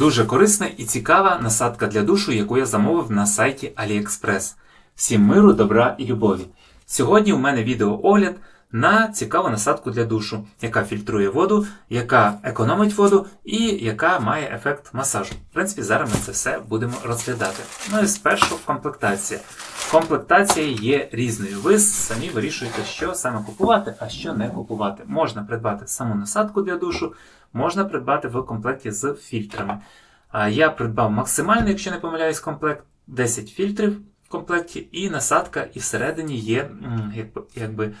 Дуже корисна і цікава насадка для душу, яку я замовив на сайті AliExpress. Всім миру, добра і любові. Сьогодні у мене відеоогляд на цікаву насадку для душу, яка фільтрує воду, яка економить воду і яка має ефект масажу. В принципі, зараз ми це все будемо розглядати. Ну і спершу комплектація. Комплектація є різною. Ви самі вирішуєте, що саме купувати, а що не купувати. Можна придбати саму насадку для душу, можна придбати в комплекті з фільтрами. Я придбав максимальний, якщо не помиляюсь, комплект 10 фільтрів в комплекті, і насадка, і всередині є якби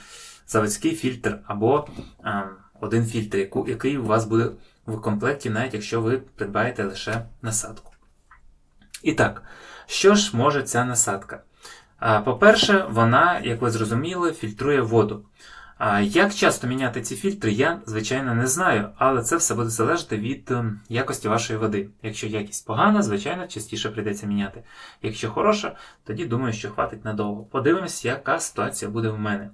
заводський фільтр або ем, один фільтр, яку- який у вас буде в комплекті, навіть якщо ви придбаєте лише насадку. І так, що ж може ця насадка? А, По-перше, вона, як ви зрозуміли, фільтрує воду. А Як часто міняти ці фільтри, я, звичайно, не знаю, але це все буде залежати від ем, якості вашої води. Якщо якість погана, звичайно, частіше прийдеться міняти. Якщо хороша, тоді думаю, що хватить надовго. Подивимось, яка ситуація буде в мене.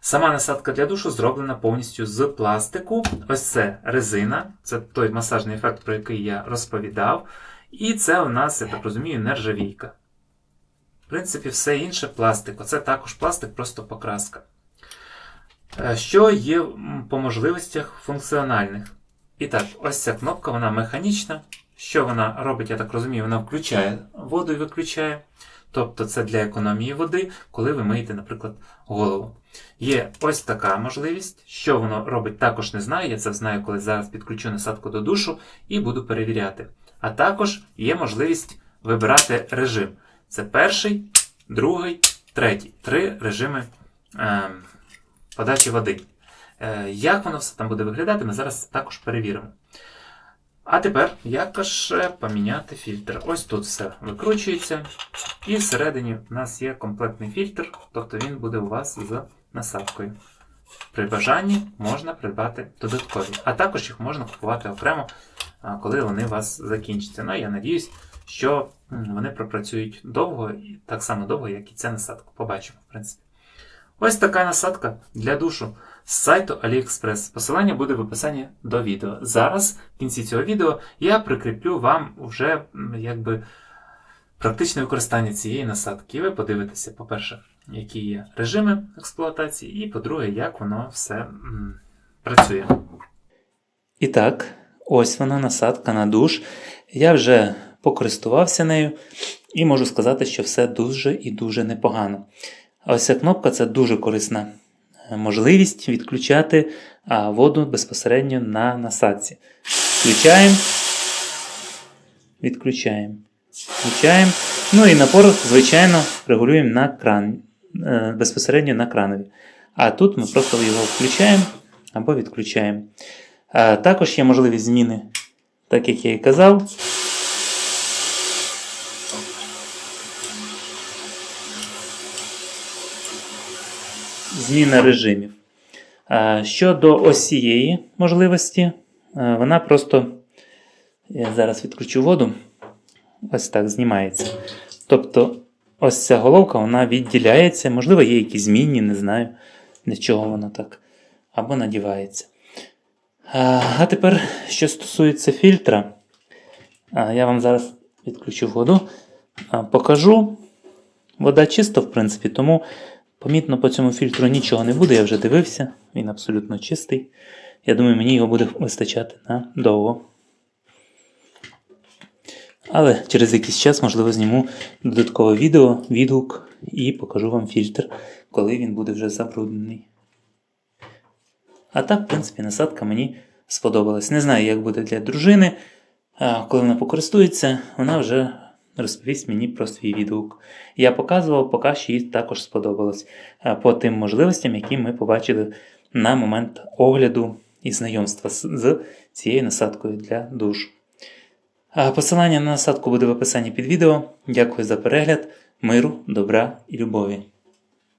Сама насадка для душу зроблена повністю з пластику. Ось це резина, це той масажний ефект, про який я розповідав. І це у нас, я так розумію, нержавійка. В принципі, все інше пластик. Оце також пластик, просто покраска. Е, Що є по можливостях функціональних? І так, ось ця кнопка, вона механічна. Що вона робить, я так розумію, вона включає воду і виключає. Тобто це для економії води, коли ви миєте, наприклад, голову. Є ось така можливість. Що воно робить, також не знаю. Я це знаю, коли зараз підключу насадку до душу і буду перевіряти. А також є можливість вибирати режим. Це перший, другий, третій. Три режими е, подачі води. Е, як воно все там буде виглядати, ми зараз також перевіримо. А тепер, як же поміняти фільтр? Ось тут все викручується. І всередині у нас є комплектний фільтр, тобто він буде у вас з насадкою. При бажанні можна придбати додаткові, а також їх можна купувати окремо, коли вони у вас закінчаться. Ну, я надіюсь, що вони пропрацюють довго так само довго, як і ця насадка. Побачимо, в принципі. Ось така насадка для душу з сайту AliExpress. Посилання буде в описанні до відео. Зараз, в кінці цього відео, я прикріплю вам вже якби практичне використання цієї насадки. Ви подивитеся, по-перше, які є режими експлуатації, і по-друге, як воно все м, працює. І так, ось вона насадка на душ. Я вже покористувався нею і можу сказати, що все дуже і дуже непогано. А ось ця кнопка це дуже корисна е, можливість відключати воду безпосередньо на насадці. Включаємо, відключаємо, включаємо. Ну і напор, звичайно, регулюємо на кран, е, безпосередньо на кранові. А тут ми просто його включаємо або відключаємо. А, також є можливість зміни, так як я і казав. Зміна режимів. Щодо ось цієї можливості, вона просто, я зараз відключу воду, ось так знімається. Тобто, ось ця головка вона відділяється, можливо, є якісь змінні, не знаю, для чого вона так. Або надівається. А, тепер, що стосується фільтра, я вам зараз відключу воду, покажу. Вода чиста, в принципі, тому помітно по цьому фільтру нічого не буде, я вже дивився, він абсолютно чистий. Я думаю, мені його буде вистачати на довго. Але через якийсь час, можливо, зніму додаткове відео, відгук і покажу вам фільтр, коли він буде вже забруднений. А так, в принципі, насадка мені сподобалась. Не знаю, як буде для дружини. Коли вона покористується, вона вже розповість мені про свій відгук. Я показував, поки що їй також сподобалось по тим можливостям, які ми побачили на момент огляду і знайомства з, цією насадкою для душу. Посилання на насадку буде в описанні під відео. Дякую за перегляд, миру, добра і любові.